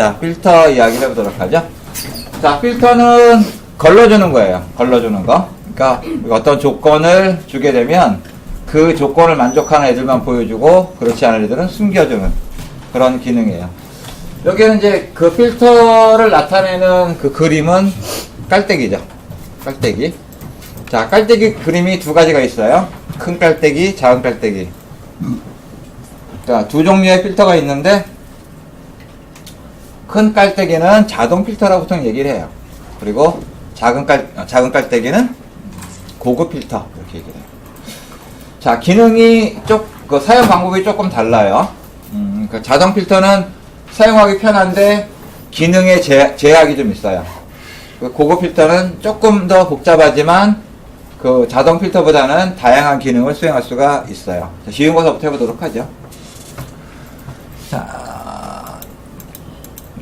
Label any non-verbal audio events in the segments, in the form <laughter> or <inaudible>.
자, 필터 이야기 해보도록 하죠. 자, 필터는 걸러주는 거예요. 걸러주는 거. 그러니까 어떤 조건을 주게 되면 그 조건을 만족하는 애들만 보여주고 그렇지 않은 애들은 숨겨주는 그런 기능이에요. 여기는 이제 그 필터를 나타내는 그 그림은 깔때기죠. 깔때기. 자, 깔때기 그림이 두 가지가 있어요. 큰 깔때기, 작은 깔때기. 자, 두 종류의 필터가 있는데 큰 깔때기는 자동 필터라고 보통 얘기를 해요. 그리고 작은 깔 어, 작은 깔때기는 고급 필터 이렇게 얘기를 해요. 자, 기능이 쪽, 그 사용 방법이 조금 달라요. 음, 그 자동 필터는 사용하기 편한데 기능에 제, 제약이 좀 있어요. 그 고급 필터는 조금 더 복잡하지만 그 자동 필터보다는 다양한 기능을 수행할 수가 있어요. 자, 쉬운 것부터 해보도록 하죠. 자,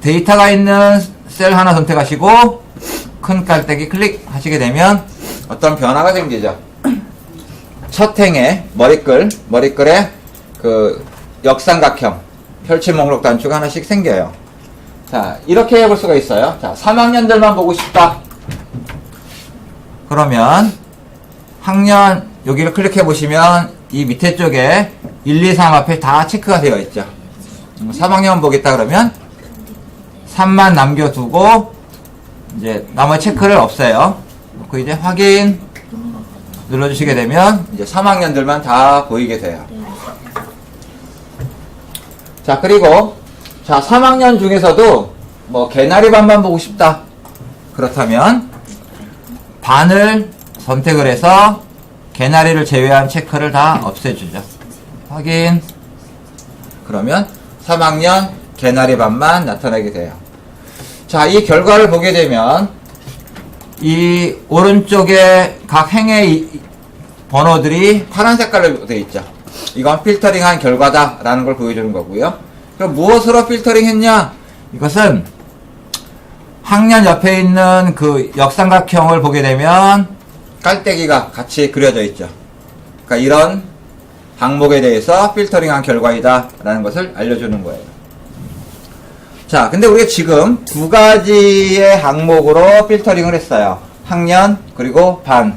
데이터가 있는 셀 하나 선택하시고 큰 깔때기 클릭하시게 되면 어떤 변화가 생기죠. 첫 행에 머리끌, 머리끌에 그 역삼각형 펼침 목록 단추가 하나씩 생겨요. 자, 이렇게 해볼 수가 있어요. 자, 3학년들만 보고 싶다. 그러면 학년 여기를 클릭해 보시면 이 밑에 쪽에 1, 2, 3 앞에 다 체크가 되어 있죠. 음, 3학년 보겠다 그러면 3만 남겨두고 이제 나머지 체크를 없애요. 그 이제 확인 눌러주시게 되면 이제 3학년들만 다 보이게 돼요. 자 그리고 자 3학년 중에서도 뭐 개나리 반만 보고 싶다. 그렇다면 반을 선택을 해서 개나리를 제외한 체크를 다 없애주죠. 확인. 그러면 3학년 개나리 반만 나타나게 돼요. 자, 이 결과를 보게 되면 이 오른쪽에 각 행의 이- 번호들이 파란 색깔로 되어 있죠. 이건 필터링한 결과다라는 걸 보여주는 거고요. 그럼 무엇으로 필터링 했냐? 이것은 학년 옆에 있는 그 역삼각형을 보게 되면 깔때기가 같이 그려져 있죠. 그러니까 이런 항목에 대해서 필터링한 결과이다라는 것을 알려주는 거예요. 자, 근데 우리가 지금 두 가지의 항목으로 필터링을 했어요. 학년 그리고 반.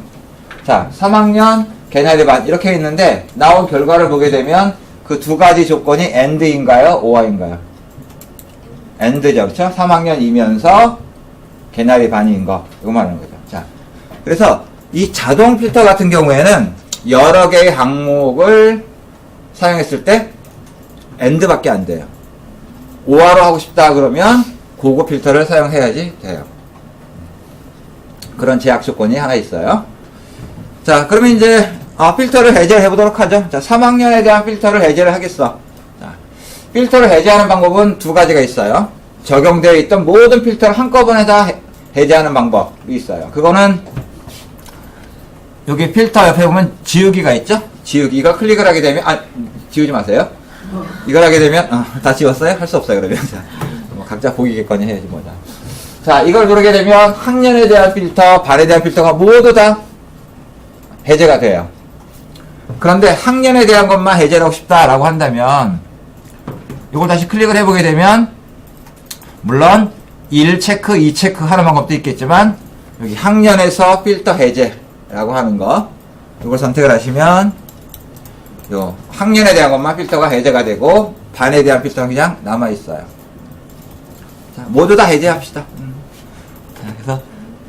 자, 3학년 개나리 반 이렇게 있는데 나온 결과를 보게 되면 그 두 가지 조건이 AND인가요? OR인가요? AND죠. 그렇죠? 3학년이면서 개나리 반인 거. 이거 말하는 거죠. 자. 그래서 이 자동 필터 같은 경우에는 여러 개의 항목을 사용했을 때 AND밖에 안 돼요. 오화로 하고 싶다 그러면 고급 필터를 사용해야지 돼요. 그런 제약 조건이 하나 있어요. 자, 그러면 이제 아, 필터를 해제해 보도록 하죠. 자, 3학년에 대한 필터를 해제를 하겠어. 자, 필터를 해제하는 방법은 두 가지가 있어요. 적용되어 있던 모든 필터를 한꺼번에 다 해- 해제하는 방법이 있어요. 그거는 여기 필터 옆에 보면 지우기가 있죠? 지우기. 가 클릭을 하게 되면, 아, 지우지 마세요. 이걸 하게 되면, 어, 다 지웠어요? 할 수 없어요, 그러면. 자, 뭐 각자 보기겠거니 해야지, 뭐. 자. 자, 이걸 누르게 되면 학년에 대한 필터, 반에 대한 필터가 모두 다 해제가 돼요. 그런데 학년에 대한 것만 해제를 하고 싶다라고 한다면, 이걸 다시 클릭을 해보게 되면, 물론, 1 체크, 2 체크 하는 방법도 있겠지만, 여기 학년에서 필터 해제라고 하는 거, 이걸 선택을 하시면, 요 학년에 대한 것만 필터가 해제가 되고 반에 대한 필터는 그냥 남아 있어요. 자, 모두 다 해제합시다. 음. 자, 그래서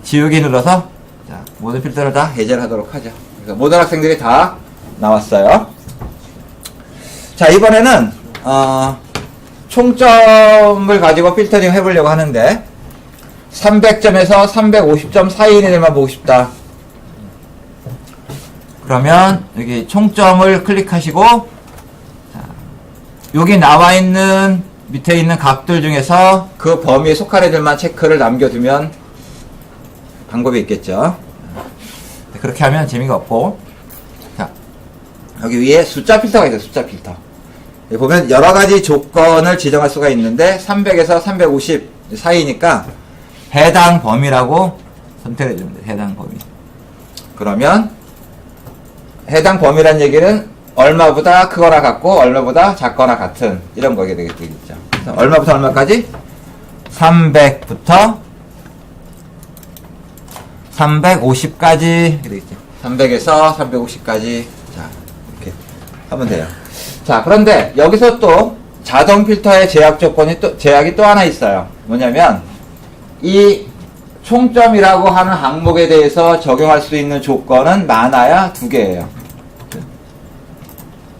지우기 눌러서 자, 모든 필터를 다 해제를 하도록 하죠. 그래서 모든 학생들이 다 나왔어요. 자, 이번에는 어, 총점을 가지고 필터링 해보려고 하는데 300점에서 350점 사이인 애들만 보고 싶다. 그러면 여기 총점을 클릭하시고 자, 여기 나와 있는 밑에 있는 값들 중에서 그 범위에 속한 애들만 체크를 남겨두면 방법이 있겠죠. 네, 그렇게 하면 재미가 없고 자, 여기 위에 숫자 필터가 있어요. 숫자 필터. 여기 보면 여러 가지 조건을 지정할 수가 있는데 300에서 350 사이니까 해당 범위라고 선택해 주면 돼요. 해당 범위. 그러면 해당 범위란 얘기는 얼마보다 크거나 같고 얼마보다 작거나 같은 이런 거게 되겠죠. 얼마부터 얼마까지? 300부터 350까지 이렇게 있죠. 300에서 350까지 자 이렇게 하면 돼요. 자 그런데 여기서 또 자동 필터의 제약 조건이 또 제약이 또 하나 있어요. 뭐냐면 이 총점이라고 하는 항목에 대해서 적용할 수 있는 조건은 많아야 두 개예요.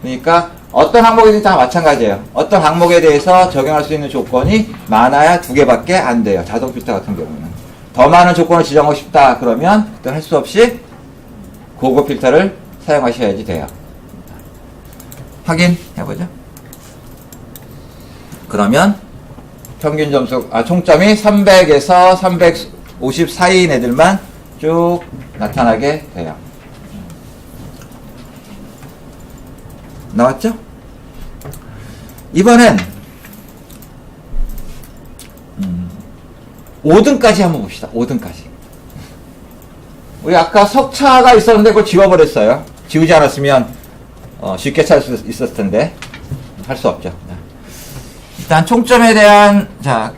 그러니까 어떤 항목이든 다 마찬가지예요. 어떤 항목에 대해서 적용할 수 있는 조건이 많아야 두 개밖에 안 돼요. 자동 필터 같은 경우는. 더 많은 조건을 지정하고 싶다 그러면 할 수 없이 고급 필터를 사용하셔야지 돼요. 확인해보죠. 그러면 평균 점수, 아, 총점이 300에서 350 사이인 애들만 쭉 나타나게 돼요. 나왔죠? 이번엔 음, 5등까지 한번 봅시다. 5등까지. 우리 아까 석차가 있었는데 그걸 지워버렸어요. 지우지 않았으면 어, 쉽게 찾을 수 있었을 텐데 할 수 없죠. 네. 일단 총점에 대한 자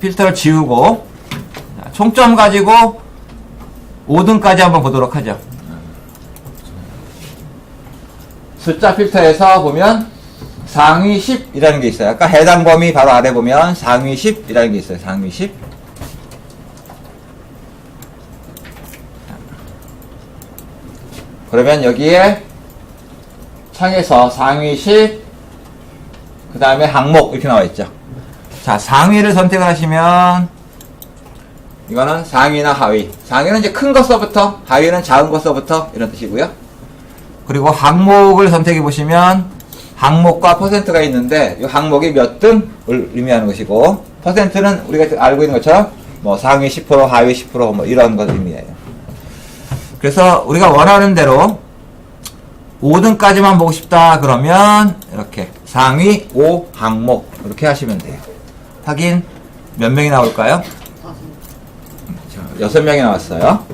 필터를 지우고 자, 총점 가지고 5등까지 한번 보도록 하죠. 숫자 필터에서 보면 상위 10이라는 게 있어요. 아까 해당 범위 바로 아래 보면 상위 10이라는 게 있어요. 상위 10. 그러면 여기에 창에서 상위 10, 그 다음에 항목 이렇게 나와 있죠. 자, 상위를 선택을 하시면 이거는 상위나 하위. 상위는 이제 큰 것서부터, 하위는 작은 것서부터 이런 뜻이고요. 그리고 항목을 선택해 보시면 항목과 퍼센트가 있는데 이 항목이 몇 등을 의미하는 것이고 퍼센트는 우리가 알고 있는 것처럼 뭐 상위 10% 하위 10%뭐 이런 것 의미해요. 그래서 우리가 원하는 대로 5등까지만 보고 싶다 그러면 이렇게 상위 5 항목 이렇게 하시면 돼요. 확인 몇 명이 나올까요? 자, 6명이 나왔어요.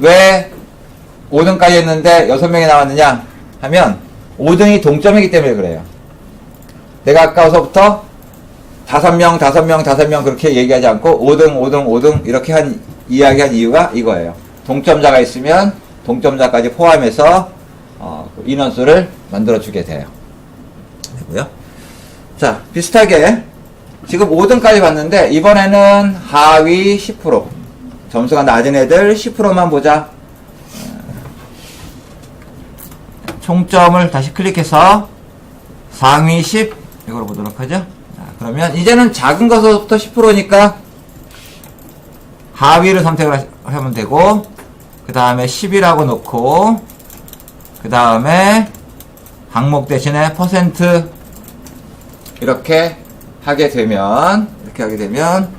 왜 5등까지 했는데 6명이 나왔느냐 하면 5등이 동점이기 때문에 그래요. 내가 아까서부터 5명, 5명, 5명 그렇게 얘기하지 않고 5등, 5등, 5등 이렇게 한 이야기한 이유가 이거예요. 동점자가 있으면 동점자까지 포함해서 어, 그 인원수를 만들어 주게 돼요. 되고요. 자, 비슷하게 지금 5등까지 봤는데 이번에는 하위 10% 점수가 낮은 애들 10%만 보자. 총점을 다시 클릭해서 상위 10 이걸 보도록 하죠. 자, 그러면 이제는 작은 것부터 10%니까 하위를 선택을 하- 하면 되고 그 다음에 10이라고 놓고 그 다음에 항목 대신에 퍼센트 이렇게 하게 되면 이렇게 하게 되면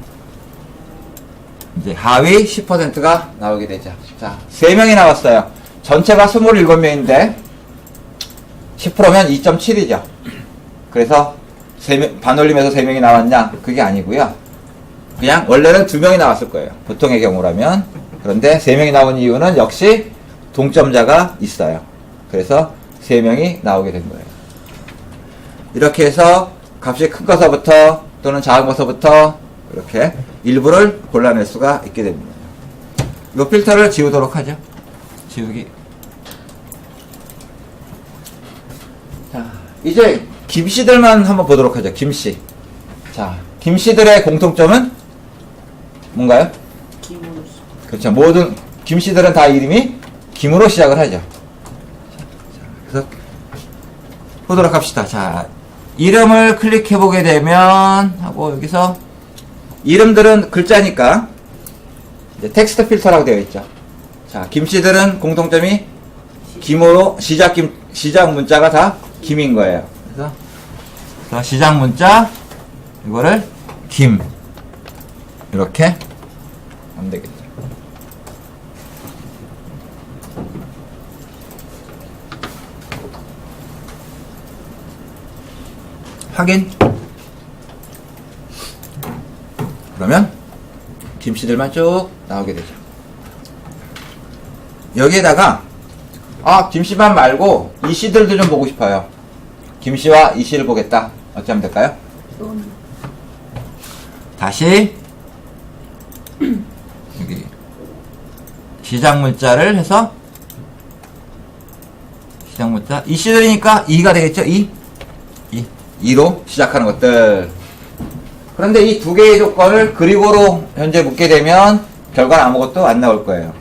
이제 하위 10%가 나오게 되죠. 자, 3명이 나왔어요. 전체가 27명인데 10%면 2.7이죠. 그래서 세 명- 반올림에서 3명이 나왔냐? 그게 아니고요. 그냥 원래는 2명이 나왔을 거예요. 보통의 경우라면. 그런데 3명이 나온 이유는 역시 동점자가 있어요. 그래서 3명이 나오게 된 거예요. 이렇게 해서 값이 큰 것서부터 또는 작은 것서부터 이렇게 일부를 골라낼 수가 있게 됩니다. 이 필터를 지우도록 하죠. 지우기. 자, 이제 김씨들만 한번 보도록 하죠. 김씨. 자, 김씨들의 공통점은 뭔가요? 그렇죠. 모든 김씨들은 다 이름이 김으로 시작을 하죠. 자, 그래서 보도록 합시다. 자, 이름을 클릭해 보게 되면 하고 여기서 이름들은 글자니까 이제 텍스트 필터라고 되어 있죠. 자, 김씨들은 공통점이 김으로 시작 김 시작 문자가 다 김인 거예요. 그래서, 그래서 시작 문자 이거를 김 이렇게 하면 되겠죠. 확인. 그러면 김씨들만 쭉 나오게 되죠. 여기에다가 아 김씨만 말고 이 씨들도 좀 보고 싶어요. 김 씨와 이 씨를 보겠다. 어찌 하면 될까요? 또는 다시 <clears throat> 여기 시작 문자를 해서 시작 문자 이 씨들이니까 2가 되겠죠? 2 2 2로 시작하는 것들 그런데 이 두 개의 조건을 그리고로 현재 묻게 되면 결과는 아무것도 안 나올 거예요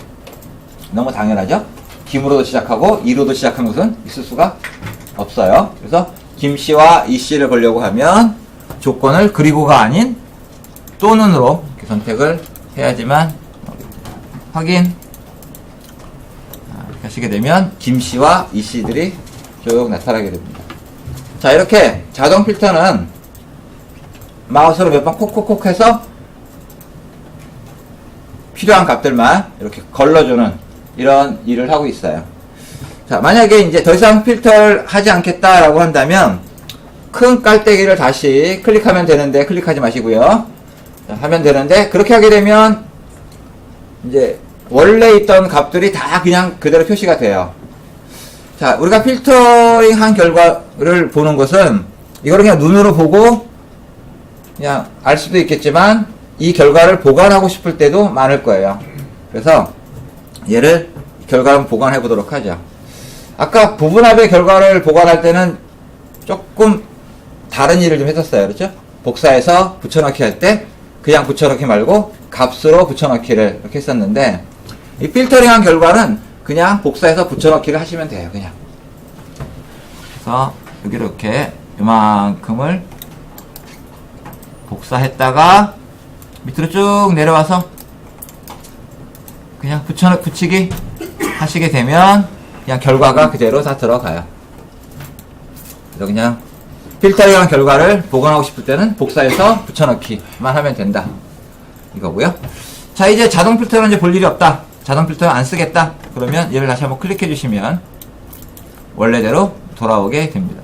너무 당연하죠? 김으로도 시작하고 이로도 시작한 것은 있을 수가 없어요 그래서 김 씨와 이 씨를 걸려고 하면 조건을 그리고가 아닌 또는으로 선택을 해야지만 확인 아, 이렇게 하시게 되면 김 씨와 이 씨들이 쭉 나타나게 됩니다. 자 이렇게 자동 필터는 마우스로 몇 번 콕콕콕 해서 필요한 값들만 이렇게 걸러주는 이런 일을 하고 있어요. 자 만약에 이제 더 이상 필터를 하지 않겠다라고 한다면 큰 깔때기를 다시 클릭하면 되는데 클릭하지 마시고요. 자, 하면 되는데 그렇게 하게 되면 이제 원래 있던 값들이 다 그냥 그대로 표시가 돼요. 자, 우리가 필터링 한 결과를 보는 것은 이거를 그냥 눈으로 보고 그냥 알 수도 있겠지만 이 결과를 보관하고 싶을 때도 많을 거예요. 그래서 얘를 결과를 보관해 보도록 하죠. 아까 부분합의 결과를 보관할 때는 조금 다른 일을 좀 했었어요. 그렇죠? 복사해서 붙여넣기 할 때 그냥 붙여넣기 말고 값으로 붙여넣기를 이렇게 했었는데 이 필터링한 결과는 그냥 복사해서 붙여넣기를 하시면 돼요. 그냥. 그래서 여기 이렇게 이만큼을 복사했다가 밑으로 쭉 내려와서 그냥 붙여넣 붙이기 하시게 되면 그냥 결과가 그대로 다 들어가요. 그래서 그냥 필터링한 결과를 보관하고 싶을 때는 복사해서 붙여넣기만 하면 된다. 이거고요. 자, 이제 자동 필터는 이제 볼 일이 없다. 자동 필터는 안 쓰겠다. 그러면 얘를 다시 한번 클릭해 주시면 원래대로 돌아오게 됩니다.